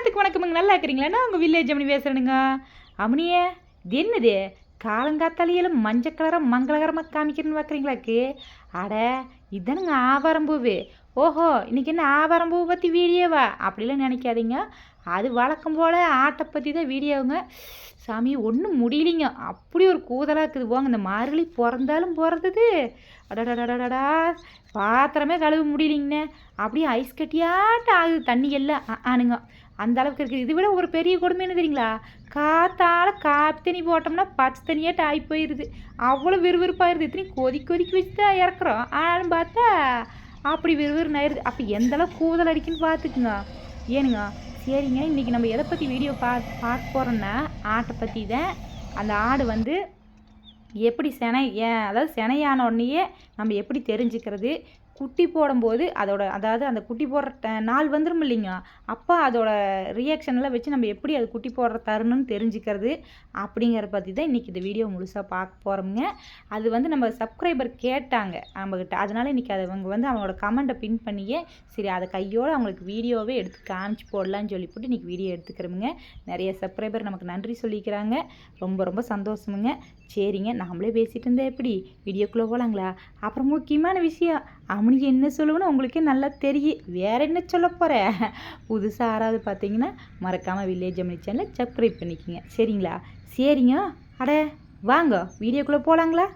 எல்லாத்துக்கும் வணக்கமுங்க நல்லா இருக்கிறீங்களா? உங்கள் வில்லேஜ் அம்மனி பேசுகிறேனுங்க அம்மனியே இது என்னது? காலங்காத்தாலையில மஞ்சள் கலராக மங்களகரமாக காமிக்கிறேன்னு பார்க்குறீங்களாக்கு அட இதுதானுங்க ஆவாரம் பூவு. ஓஹோ இன்னைக்கு என்ன ஆவாரம் பூவை பற்றி வீடியோவா? அப்படிலாம் நினைக்காதீங்க. அது வழக்கம் போல் ஆட்டை பற்றி தான் வீடியோவுங்க சாமி ஒன்றும் முடியலைங்க. அப்படி ஒரு கூதலாக இருக்குது. போங்க இந்த மார்கழி பிறந்தாலும் பிறந்தது. அடடடடடா பாத்திரமே கழுவ முடியலிங்கண்ணே. அப்படியே ஐஸ் கட்டியாட்டம் ஆகுது தண்ணி எல்லாம் ஆனுங்க. அந்த அளவுக்கு இருக்குது. இதை விட ஒரு பெரிய கொடுமை என்ன தெரியுங்களா? காத்தால் காப்பி தண்ணி போட்டோம்னா பச்சை தண்ணியாட்ட ஆகி போயிடுது அவ்வளோ விறுவிறுப்பாயிருது இத்தனை கொதிக்க கொதிக்க வச்சு தான் இறக்குறோம். ஆனாலும் பார்த்தா அப்படி விறுவிறுன்னு ஆயிடுது அப்போ எந்தளவுக்கு கூதல் அடிக்குன்னு பார்த்துக்குங்க. ஏனுங்க சரிங்க. இன்றைக்கி நம்ம எதை பற்றி வீடியோ பா பார்க்க போகிறோன்னா ஆட்டை பற்றி தான். அந்த ஆடு வந்து எப்படி செனை ஏன் அதாவது செனையான உடனேயே நம்ம எப்படி தெரிஞ்சுக்கிறது குட்டி போடும்போது அதோட அதாவது அந்த குட்டி போடுற ட- நாள் வந்துடும் இல்லைங்க அப்போ அதோட ரியாக்ஷன்லாம் வச்சு நம்ம எப்படி அது குட்டி போடுற தருணம்னு தெரிஞ்சுக்கிறது அப்படிங்கிற பற்றி தான் இன்றைக்கி இந்த வீடியோ முழுசாக பார்க்க போகிறோமுங்க அது வந்து நம்ம சப்ஸ்கிரைபர் கேட்டாங்க நம்மக்கிட்ட அதனால் இன்றைக்கி அதை அவங்க வந்து அவங்களோட கமெண்ட்டை பின் பண்ணியே சரி அதை கையோடு அவங்களுக்கு வீடியோவே எடுத்து காமிச்சு போடலான்னு சொல்லி போட்டு இன்றைக்கி வீடியோ எடுத்துக்கிறோமுங்க. நிறைய சப்ஸ்கிரைபர் நமக்கு நன்றி சொல்லிக்கிறாங்க. ரொம்ப ரொம்ப சந்தோஷமுங்க. சரிங்க நாமளே பேசிகிட்டு இருந்தேன் எப்படி? வீடியோக்குள்ளே போகலாங்களா அப்புறம் முக்கியமான விஷயம் அவனுக்கு என்ன சொல்லுவேன்னு உங்களுக்கே நல்லா தெரியும். வேற என்ன சொல்ல போகிறேன் புதுசாக யாராவது பார்த்தீங்கன்னா மறக்காமல் வில்லேஜ் அம்மணி சேனலை சப்ஸ்கிரைப் பண்ணிக்கோங்க. சரிங்களா? சரிங்க. அட வாங்க. வீடியோக்குள்ளே போகலாங்களா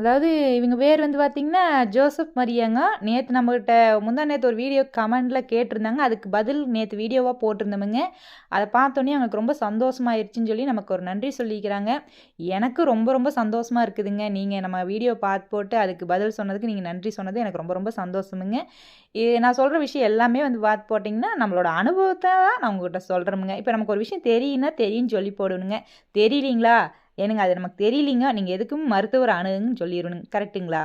அதாவது இவங்க பேர் வந்து பார்த்திங்கன்னா ஜோசப் மரியாங்க. நேற்று நம்மக்கிட்ட முந்தா நேற்று ஒரு வீடியோ கமெண்டில் கேட்டிருந்தாங்க. அதுக்கு பதில் நேற்று வீடியோவாக போட்டிருந்தோமுங்க. அதை பார்த்தோன்னே அவங்களுக்கு ரொம்ப சந்தோஷமாயிருச்சுன்னு சொல்லி நமக்கு ஒரு நன்றி சொல்லிக்கிறாங்க. எனக்கு ரொம்ப ரொம்ப சந்தோஷமாக இருக்குதுங்க. நீங்கள் நம்ம வீடியோ பார்த்து போட்டு அதுக்கு பதில் சொன்னதுக்கு நீங்கள் நன்றி சொன்னது எனக்கு ரொம்ப ரொம்ப சந்தோஷமுங்க. இது நான் சொல்கிற விஷயம் எல்லாமே வந்து பார்த்து போட்டிங்கன்னா நம்மளோட அனுபவத்தை தான் நான் உங்கள்கிட்ட சொல்கிறோமுங்க இப்போ நமக்கு ஒரு விஷயம் தெரியுன்னா தெரியும்னு சொல்லி போடணுங்க. தெரியலீங்களா? ஏனுங்க அது நமக்கு தெரியலிங்க நீங்கள் எதுக்கும் மருத்துவர் அணுகுன்னு சொல்லிடணுங்க கரெக்ட்டுங்களா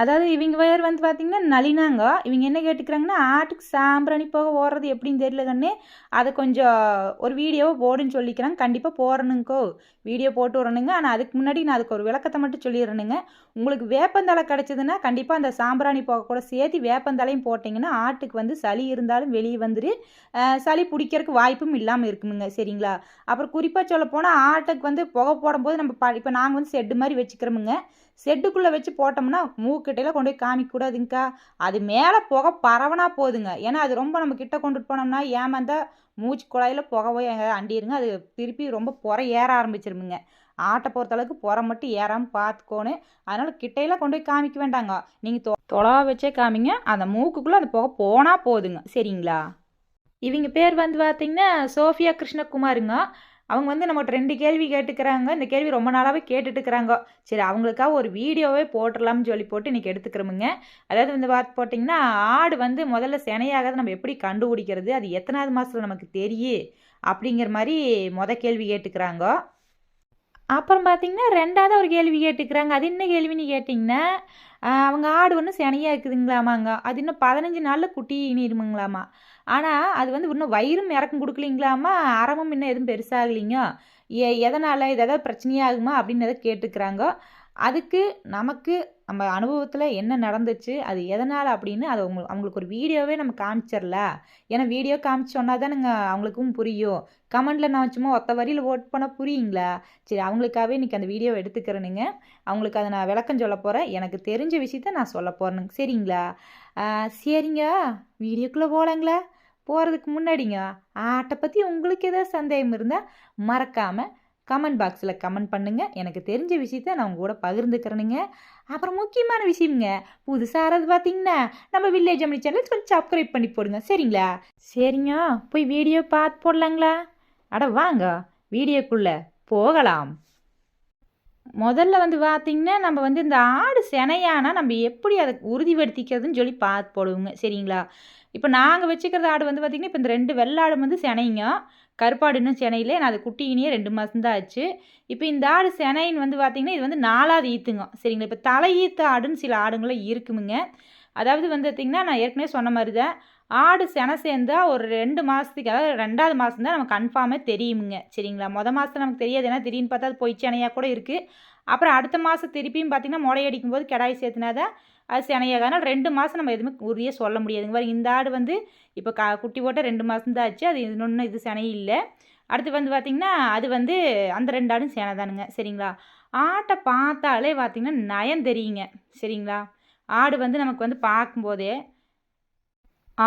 அதாவது இவங்க வேறு வந்து பார்த்திங்கன்னா நளினாங்க. இவங்க என்ன கேட்டுக்கிறாங்கன்னா ஆட்டுக்கு சாம்பிராணி போக ஓடுறது எப்படின்னு தெரியல கண்ணே அதை கொஞ்சம் ஒரு வீடியோவை போடுன்னு சொல்லிக்கிறாங்க. கண்டிப்பாக போடணுங்கோ. வீடியோ போட்டு வரணுங்க ஆனால் அதுக்கு முன்னாடி நான் அதுக்கு ஒரு விளக்கத்தை மட்டும் சொல்லிடுறேனுங்க. உங்களுக்கு வேப்பந்தழை கிடச்சதுன்னா கண்டிப்பாக அந்த சாம்பிராணி போக கூட சேர்த்து வேப்பந்தழையும் போட்டிங்கன்னா ஆட்டுக்கு வந்து சளி இருந்தாலும் வெளியே வந்துட்டு சளி பிடிக்கிறதுக்கு வாய்ப்பும் இல்லாமல் இருக்குமுங்க. சரிங்களா? அப்புறம் குறிப்பாக சொல்ல போனால் ஆட்டுக்கு வந்து புகை போடும்போது நம்ம ப இப்போ நாங்கள் வந்து செட்டு மாதிரி வச்சுக்கிறோமுங்க. செட்டுக்குள்ளே வச்சு போட்டோம்னா மூக்கு கிட்டேலாம் கொண்டு போய் காமிக்கக்கூடாதுங்கக்கா. அது மேலே புகை பரவனா போதுங்க. ஏன்னா அது ரொம்ப நம்ம கிட்ட கொண்டுட்டு போனோம்னா ஏமாந்தா மூச்சு குழாயில் புகை போய் எங்கே அண்டிருங்க. அது திருப்பி ரொம்ப புற ஏற ஆரம்பிச்சிருமுங்க. ஆட்டை பொறுத்தளவுக்கு புற மட்டும் ஏறாமல் பார்த்துக்கோணும் அதனால் கிட்டையெல்லாம் கொண்டு போய் காமிக்க வேண்டாங்க. நீங்கள் தொ தொலா வச்சே காமிங்க. அந்த மூக்குக்குள்ளே அந்த புகை போனால் போதுங்க. சரிங்களா? இவங்க பேர் வந்து பார்த்தீங்கன்னா சோஃபியா கிருஷ்ணகுமாருங்க. அவங்க வந்து நம்மகிட்ட ரெண்டு கேள்வி கேட்டுக்கிறாங்க. இந்த கேள்வி ரொம்ப நாளாகவே கேட்டுட்டுக்கிறாங்க. சரி அவங்களுக்காக ஒரு வீடியோவே போட்டுடலாம்னு சொல்லி போட்டு இன்றைக்கி எடுத்துக்கிறோமுங்க. அதாவது வந்து பார்த்து போட்டிங்கன்னா ஆடு வந்து முதல்ல சினையாகாத நம்ம எப்படி கண்டுபிடிக்கிறது? அது எத்தனாவது மாதத்தில் நமக்கு தெரியும் அப்படிங்கிற மாதிரி மொத கேள்வி கேட்டுக்கிறாங்க. அப்புறம் பார்த்தீங்கன்னா ரெண்டாவது ஒரு கேள்வி கேட்டுக்கிறாங்க. அது என்ன கேள்வின்னு கேட்டிங்கன்னா அவங்க ஆடு ஒன்று சினையாக இருக்குதுங்களாமாங்க. அது இன்னும் பதினஞ்சு நாளில் குட்டி இனிருமுங்களாமா. ஆனால் அது வந்து இன்னும் வயிறும் இறக்கம் கொடுக்கலிங்களாமா அறமும் இன்னும் எதுவும் பெருசாகலிங்க? எ எதனால்? இது ஏதாவது பிரச்சனையாகுமா? அப்படின்னு எதை கேட்டுக்கிறாங்க. அதுக்கு நமக்கு நம்ம அனுபவத்தில் என்ன நடந்துச்சு அது எதனால் அப்படின்னு அது அவங்க அவங்களுக்கு ஒரு வீடியோவே நம்ம காமிச்சிடல ஏன்னா வீடியோ காமிச்சு தானுங்க அவங்களுக்கும் புரியும். கமெண்டில் நான் சும்மா ஒத்த வரியில் ஓட் பண்ணால் புரியுங்களா? சரி அவங்களுக்காகவே இன்றைக்கி அந்த வீடியோ எடுத்துக்கிறேனுங்க அவங்களுக்கு அதை நான் விளக்கம் சொல்ல போகிறேன் எனக்கு தெரிஞ்ச விஷயத்த நான் சொல்ல போகிறேனுங்க சரிங்களா? சரிங்க. வீடியோக்குள்ளே போகலாங்களா? போகிறதுக்கு முன்னாடிங்க ஆட்டை பற்றி உங்களுக்கு ஏதாவது சந்தேகம் இருந்தால் மறக்காமல் கமெண்ட் பாக்ஸில் கமெண்ட் பண்ணுங்க. எனக்கு தெரிஞ்ச விஷயத்த நான் உங்கள் கூட பகிர்ந்துக்கிறேனுங்க. அப்புறம் முக்கியமான விஷயம்ங்க. புதுசாக யாராவது பார்த்தீங்கன்னா நம்ம வில்லேஜ் அம்மனி சேனல் கொஞ்சம் சப்ஸ்கிரைப் பண்ணி போடுங்க. சரிங்களா? சரிங்க. போய் வீடியோ பார்த்து போடலாங்களா? அட வாங்க. வீடியோக்குள்ளே போகலாம். முதல்ல வந்து பார்த்தீங்கன்னா நம்ம வந்து இந்த ஆடு சினையானா நம்ம எப்படி அதை உறுதிப்படுத்திக்கிறதுன்னு சொல்லி பார்த்து போடுவோங்க. சரிங்களா? இப்போ நாங்கள் வச்சுக்கிறது ஆடு வந்து பார்த்திங்கன்னா இப்போ இந்த ரெண்டு வெள்ளாடு வந்து செனைங்க. கருப்பாடுன்னு சென்னையிலே நான் அது குட்டியினே ரெண்டு மாதம் தான் ஆச்சு. இப்போ இந்த ஆடு செனைன்னு வந்து பார்த்திங்கன்னா இது வந்து நாலாவது ஈத்துங்க. சரிங்களா? இப்போ தலை ஈத்து ஆடுன்னு சில ஆடுங்களும் இருக்குமுங்க. அதாவது வந்து பார்த்திங்கன்னா நான் ஏற்கனவே சொன்ன மாதிரி தான் ஆடு செனை சேர்ந்தா ஒரு ரெண்டு மாதத்துக்கு அதாவது ரெண்டாவது மாதம் தான் நமக்கு கன்ஃபார்மே தெரியுமுங்க. சரிங்களா? மொதல் மாதத்துல நமக்கு தெரியாது. ஏன்னா திடீர்னு பார்த்தா அது பொய் செனையாக கூட இருக்குது அப்புறம் அடுத்த மாதம் திருப்பியும் பார்த்திங்கன்னா முளையடிக்கும் போது கிடாய் சேர்த்துனா தான் அது சினையாக அதனால் ரெண்டு மாதம் நம்ம எதுவுமே உரிய சொல்ல முடியாதுங்க பாருங்க இந்த ஆடு வந்து இப்போ கா குட்டி போட்டால் ரெண்டு மாதம் தான் ஆச்சு. அது இன்னொன்று இது சினை இல்லை அடுத்து வந்து பார்த்திங்கன்னா அது வந்து அந்த ரெண்டு ஆடும் சேனை தானுங்க சரிங்களா? ஆட்டை பார்த்தாலே பார்த்திங்கன்னா நயம் தெரியுங்க. சரிங்களா? ஆடு வந்து நமக்கு வந்து பார்க்கும்போதே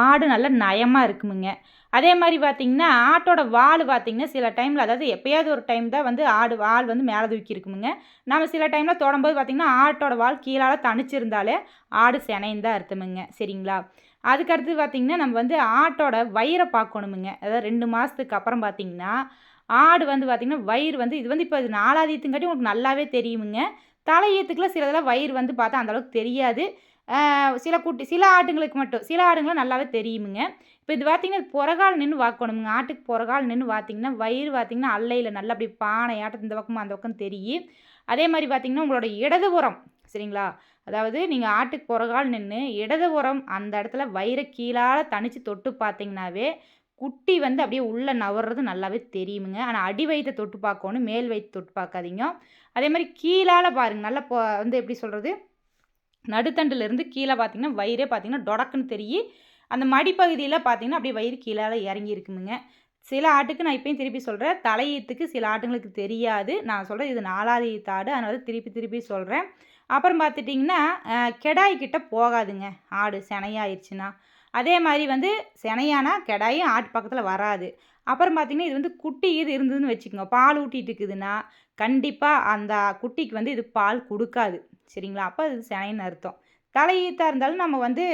ஆடு நல்ல நயமாக இருக்குமுங்க. அதே மாதிரி பார்த்திங்கன்னா ஆட்டோட வால் பார்த்திங்கன்னா சில டைமில் அதாவது எப்போயாவது ஒரு டைம் தான் வந்து ஆடு வால் வந்து மேலே தூக்கி இருக்குமுங்க. நம்ம சில டைமில் தொடும்போது பார்த்திங்கன்னா ஆட்டோட வால் கீழால் தணிச்சிருந்தாலே ஆடு செனைன்னு தான் அர்த்தமுங்க. சரிங்களா? அதுக்கடுத்து பார்த்திங்கன்னா நம்ம வந்து ஆட்டோட வயிறை பார்க்கணுமுங்க அதாவது ரெண்டு மாதத்துக்கு அப்புறம் பார்த்திங்கன்னா ஆடு வந்து பார்த்திங்கன்னா வயிறு வந்து இது வந்து இப்போ இது நாலாதீத்துங்காட்டி உங்களுக்கு நல்லாவே தெரியுமுங்க. தலையீத்துக்குள்ள சிலதெல்லாம் வயிறு வந்து பார்த்தா அந்தளவுக்கு தெரியாது. சில குட்டி சில ஆட்டுங்களுக்கு மட்டும். சில ஆடுங்களும் நல்லாவே தெரியுமுங்க. இப்போ இது பார்த்திங்கன்னா புறகால் நின்று வாக்கணுமுங்க. ஆட்டுக்கு புறகால் நின்று பார்த்திங்கன்னா வயிறு பார்த்திங்கன்னா அல்லையில் நல்லா அப்படி பானையாட்டம் இந்த பக்கமும் அந்த பக்கம் தெரியும். அதே மாதிரி பார்த்திங்கன்னா உங்களோட இடதுபுறம் சரிங்களா? அதாவது நீங்கள் ஆட்டுக்கு புறகால் நின்று இடதுபுறம் அந்த இடத்துல வயிறை கீழால் தனித்து தொட்டு பார்த்தீங்கன்னாவே குட்டி வந்து அப்படியே உள்ளே நவர்றது நல்லாவே தெரியுமுங்க. ஆனால் அடி வயிற்றை தொட்டு பார்க்கணும் மேல் வயிற்று தொட்டு பார்க்காதீங்க. அதே மாதிரி கீழால் பாருங்கள் நல்லா வந்து எப்படி சொல்கிறது நடுத்தண்டுலேருந்து கீழே பார்த்தீங்கன்னா வயிறே பார்த்தீங்கன்னா டொடக்குன்னு தெரியும் அந்த மடிப்பகுதியில் பார்த்தீங்கன்னா அப்படியே வயிறு கீழே இறங்கி இருக்குமுங்க. சில ஆட்டுக்கு நான் இப்பயும் திருப்பி சொல்கிறேன் தலையீத்துக்கு சில ஆட்டுங்களுக்கு தெரியாது. நான் சொல்கிறேன் இது நாலாவது ஈத்தாடு அதனால திருப்பி திருப்பி சொல்கிறேன் அப்புறம் பார்த்துட்டிங்கன்னா கெடாய்கிட்ட போகாதுங்க ஆடு. செனையாயிருச்சுன்னா. அதே மாதிரி வந்து செனையானா கெடாயும் ஆட்டு பக்கத்தில் வராது. அப்புறம் பார்த்திங்கன்னா இது வந்து குட்டி இது இருந்ததுன்னு வச்சுக்கோங்க. பால் ஊட்டிகிட்டு இருக்குதுன்னா கண்டிப்பாக அந்த குட்டிக்கு வந்து இது பால் கொடுக்காது. சரிங்களா? அப்போ அது செனைன்னு அர்த்தம். தலையீத்தாக இருந்தாலும் நம்ம வந்து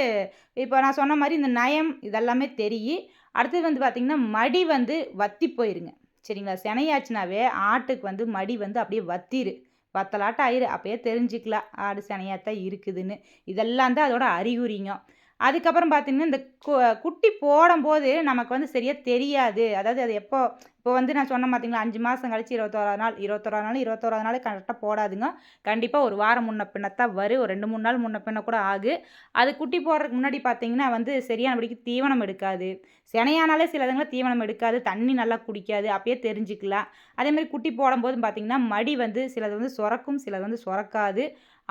இப்போ நான் சொன்ன மாதிரி இந்த நயம் இதெல்லாமே தெரியும் அடுத்தது வந்து பார்த்திங்கன்னா மடி வந்து வத்தி போயிருங்க. சரிங்களா? செனையாச்சுனாவே ஆட்டுக்கு வந்து மடி வந்து அப்படியே வத்திரு. வத்தலாட்டம் ஆயிரு. அப்போயே தெரிஞ்சுக்கலாம். ஆடு சினையாத்தான் இருக்குதுன்னு. இதெல்லாம் தான் அதோட அறிகுறிங்க. அதுக்கப்புறம் பார்த்திங்கன்னா இந்த கு குட்டி போடும்போது நமக்கு வந்து சரியாக தெரியாது. அதாவது அது எப்போ இப்போ வந்து நான் சொன்ன பார்த்திங்களா அஞ்சு மாதம் கழிச்சு இருபத்தோராது நாள் இருபத்தோராது நாள் இருபத்தோராது நாள் கரெக்டாக போடாதுங்க. கண்டிப்பாக ஒரு வாரம் முன்ன பின்னத்தான் வரும் ஒரு ரெண்டு மூணு நாள் முன்ன பின்ன கூட ஆகு. அது குட்டி போடுறதுக்கு முன்னாடி பார்த்தீங்கன்னா வந்து சரியானபடிக்கு தீவனம் எடுக்காது. சினையானாலே சில இதுங்களை தீவனம் எடுக்காது. தண்ணி நல்லா குடிக்காது. அப்பயே தெரிஞ்சுக்கலாம். அதேமாதிரி குட்டி போடும்போது பார்த்திங்கன்னா மடி வந்து சிலது வந்து சுரக்கும் சிலது வந்து சுரக்காது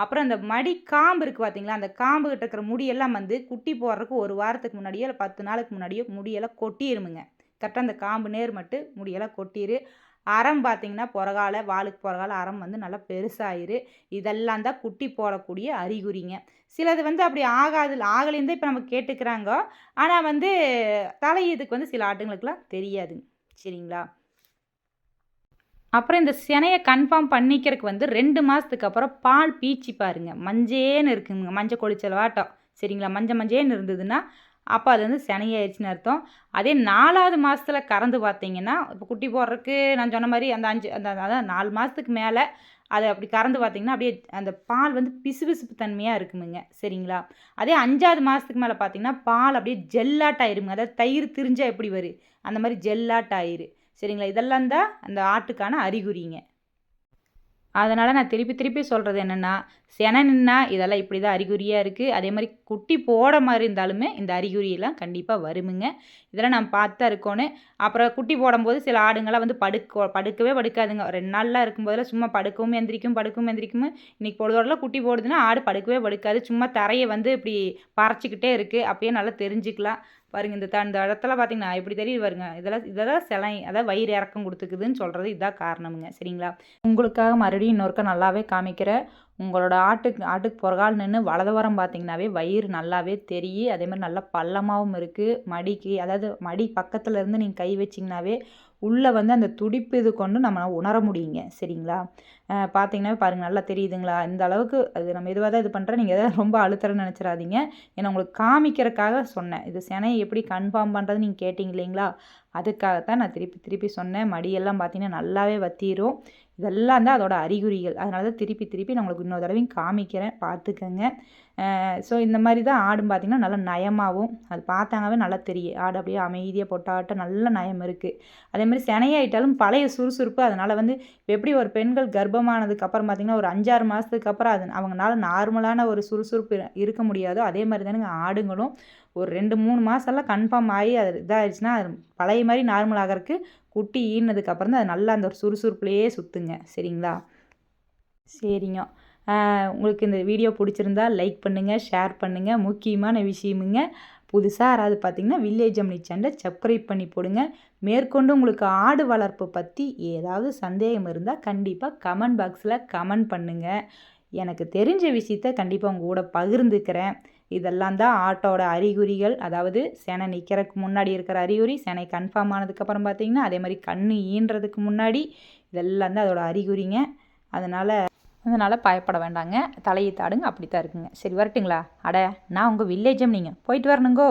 அப்புறம் அந்த மடி காம்பு இருக்குது பார்த்தீங்களா அந்த காம்பு கிட்ட இருக்கிற முடியெல்லாம் வந்து குட்டி போடுறதுக்கு ஒரு வாரத்துக்கு முன்னாடியோ இல்லை பத்து நாளுக்கு முன்னாடியோ முடியெல்லாம் கொட்டிருமுங்க. கரெக்டாக அந்த காம்பு நேர் மட்டும் முடியெல்லாம் கொட்டிடு அறம் பார்த்தீங்கன்னா புறகால வாளுக்கு புறகால அறம் வந்து நல்லா பெருசாயிரு. இதெல்லாம் தான் குட்டி போடக்கூடிய அறிகுறிங்க. சிலது வந்து அப்படி ஆகாது ஆகலேருந்தே இப்போ நம்ம கேட்டுக்கிறாங்க. ஆனால் வந்து தலையீதுக்கு வந்து சில ஆட்டுங்களுக்கெல்லாம் தெரியாதுங்க. சரிங்களா? அப்புறம் இந்த சினையை கன்ஃபார்ம் பண்ணிக்கிறதுக்கு வந்து ரெண்டு மாதத்துக்கு அப்புறம் பால் பீச்சி பாருங்க. மஞ்சேன்னு இருக்குங்க. மஞ்சள் கொளிச்சல் வாட்டம் சரிங்களா? மஞ்சள் மஞ்சேன்னு இருந்ததுன்னா அப்போ அது வந்து சினையாயிடுச்சுன்னு அர்த்தம். அதே நாலாவது மாதத்தில் கறந்து பார்த்தீங்கன்னா இப்போ குட்டி போடுறதுக்கு நான் சொன்ன மாதிரி அந்த அஞ்சு அந்த அதான் நாலு மாதத்துக்கு மேலே அதை அப்படி கறந்து பார்த்தீங்கன்னா அப்படியே அந்த பால் வந்து பிசுபிசுப்பு தன்மையாக இருக்குமுங்க. சரிங்களா? அதே அஞ்சாவது மாதத்துக்கு மேலே பார்த்தீங்கன்னா பால் அப்படியே ஜெல்லாட் ஆயிருங்க அதாவது தயிர் திரிஞ்சால் எப்படி வரும் அந்த மாதிரி ஜெல்லாட் ஆயிரு சரிங்களா? இதெல்லாம் தான் அந்த ஆட்டுக்கான அறிகுறிங்க. அதனால் நான் திருப்பி திருப்பி சொல்கிறது என்னென்னா செனை நின்னா இதெல்லாம் இப்படி தான் அறிகுறியாக இருக்குது அதே மாதிரி குட்டி போட மாதிரி இருந்தாலுமே இந்த அறிகுறியெல்லாம் கண்டிப்பாக வருமுங்க. இதெல்லாம் நான் பார்த்தா இருக்கோன்னு. அப்புறம் குட்டி போடும்போது சில ஆடுங்கள்லாம் வந்து படுக்க படுக்கவே படுக்காதுங்க. ரெண்டு நாளில் இருக்கும்போதெல்லாம் சும்மா படுக்கவும் எந்திரிக்கும் படுக்கவும் எந்திரிக்கும். இன்றைக்கி பொழுதோடலாம் குட்டி போடுதுன்னா ஆடு படுக்கவே படுக்காது. சும்மா தரையை வந்து இப்படி பறச்சிக்கிட்டே இருக்குது அப்பயே நல்லா தெரிஞ்சுக்கலாம். பாருங்க இந்த த இந்த இடத்துல பார்த்தீங்கன்னா எப்படி தெரியுது பாருங்க. இதெல்லாம் இதெல்லாம் சிலை அதாவது வயிறு இறக்கம் கொடுத்துக்குதுன்னு சொல்கிறது இதுதான் காரணமுங்க. சரிங்களா? உங்களுக்காக மறுபடியும் இன்னொருக்கா நல்லாவே காமிக்கிறேன். உங்களோட ஆட்டுக்கு ஆட்டுக்கு புறகால் நின்று வலது வரம் பார்த்தீங்கன்னாவே வயிறு நல்லாவே தெரியும் அதே மாதிரி நல்லா பள்ளமாகவும் இருக்குது மடிக்கு அதாவது மடி பக்கத்தில் இருந்து நீங்கள் கை வச்சிங்கனாவே உள்ளே வந்து அந்த துடிப்பு இது கொண்டு நம்ம உணர முடியுங்க. சரிங்களா? பார்த்தீங்கன்னா பாருங்கள் நல்லா தெரியுதுங்களா? இந்த அளவுக்கு அது நம்ம இதுவாக தான் இது பண்ணுறேன் நீங்கள் எதாவது ரொம்ப அழுத்தறன்னு நினச்சிடாதீங்க. ஏன்னா உங்களுக்கு காமிக்கிறக்காக சொன்னேன். இது சினையை எப்படி கன்ஃபார்ம் பண்ணுறது நீங்கள் கேட்டிங்க இல்லைங்களா? அதுக்காகத்தான் நான் திருப்பி திருப்பி சொன்னேன். மடியெல்லாம் பார்த்தீங்கன்னா நல்லாவே வத்திரும். இதெல்லாம் தான் அதோட அறிகுறிகள். அதனால தான் திருப்பி திருப்பி நான் உங்களுக்கு இன்னொரு தடவையும் காமிக்கிறேன். பார்த்துக்கோங்க. ஸோ இந்த மாதிரி தான் ஆடும் பார்த்திங்கன்னா நல்லா நயமாகவும் அது பார்த்தாங்கவே நல்லா தெரியும். ஆடு அப்படியே அமைதியாக போட்டாட்ட நல்ல நயம் இருக்குது அதே மாதிரி சினையாயிட்டாலும் பழைய சுறுசுறுப்பு அதனால் வந்து எப்படி ஒரு பெண்கள் கர்ப்பம் கர்ப்பமானதுக்கு அப்புறம் பார்த்திங்கன்னா ஒரு அஞ்சாறு மாதத்துக்கு அப்புறம் அது அவங்களால நார்மலான ஒரு சுறுசுறுப்பு இருக்க முடியாதோ அதே மாதிரி தானுங்க ஆடுங்களும். ஒரு ரெண்டு மூணு மாதம்லாம் கன்ஃபார்ம் ஆகி அது இதாகிடுச்சுன்னா அது பழைய மாதிரி நார்மல் ஆகிறதுக்கு குட்டி ஈனதுக்கப்புறம் தான் அது நல்லா அந்த ஒரு சுறுசுறுப்புலையே சுற்றுங்க சரிங்களா? சரிங்க. உங்களுக்கு இந்த வீடியோ பிடிச்சிருந்தா லைக் பண்ணுங்கள் ஷேர் பண்ணுங்கள் முக்கியமான விஷயமுங்க புதுசாக யாராவது பார்த்தீங்கன்னா வில்லேஜ் அம்னி சேனலை சப்ஸ்கிரைப் பண்ணி போடுங்க. மேற்கொண்டு உங்களுக்கு ஆடு வளர்ப்பு பற்றி ஏதாவது சந்தேகம் இருந்தால் கண்டிப்பாக கமெண்ட் பாக்ஸில் கமெண்ட் பண்ணுங்கள் எனக்கு தெரிஞ்ச விஷயத்த கண்டிப்பாக உங்கள் கூட பகிர்ந்துக்கிறேன். இதெல்லாம் தான் ஆட்டோட அறிகுறிகள். அதாவது செனை நிற்கிறதுக்கு முன்னாடி இருக்கிற அறிகுறி செனை கன்ஃபார்ம் ஆனதுக்கப்புறம் பார்த்தீங்கன்னா அதே மாதிரி கண் ஈன்றதுக்கு முன்னாடி இதெல்லாம் தான் அதோட அறிகுறிங்க. அதனால் அதனால் பயப்பட வேண்டாங்க. தலையை தாடுங்க அப்படி தான் இருக்குங்க. சரி வரட்டுங்களா? அட நான் உங்கள் வில்லேஜம் நீங்கள் போயிட்டு வரணுங்கோ.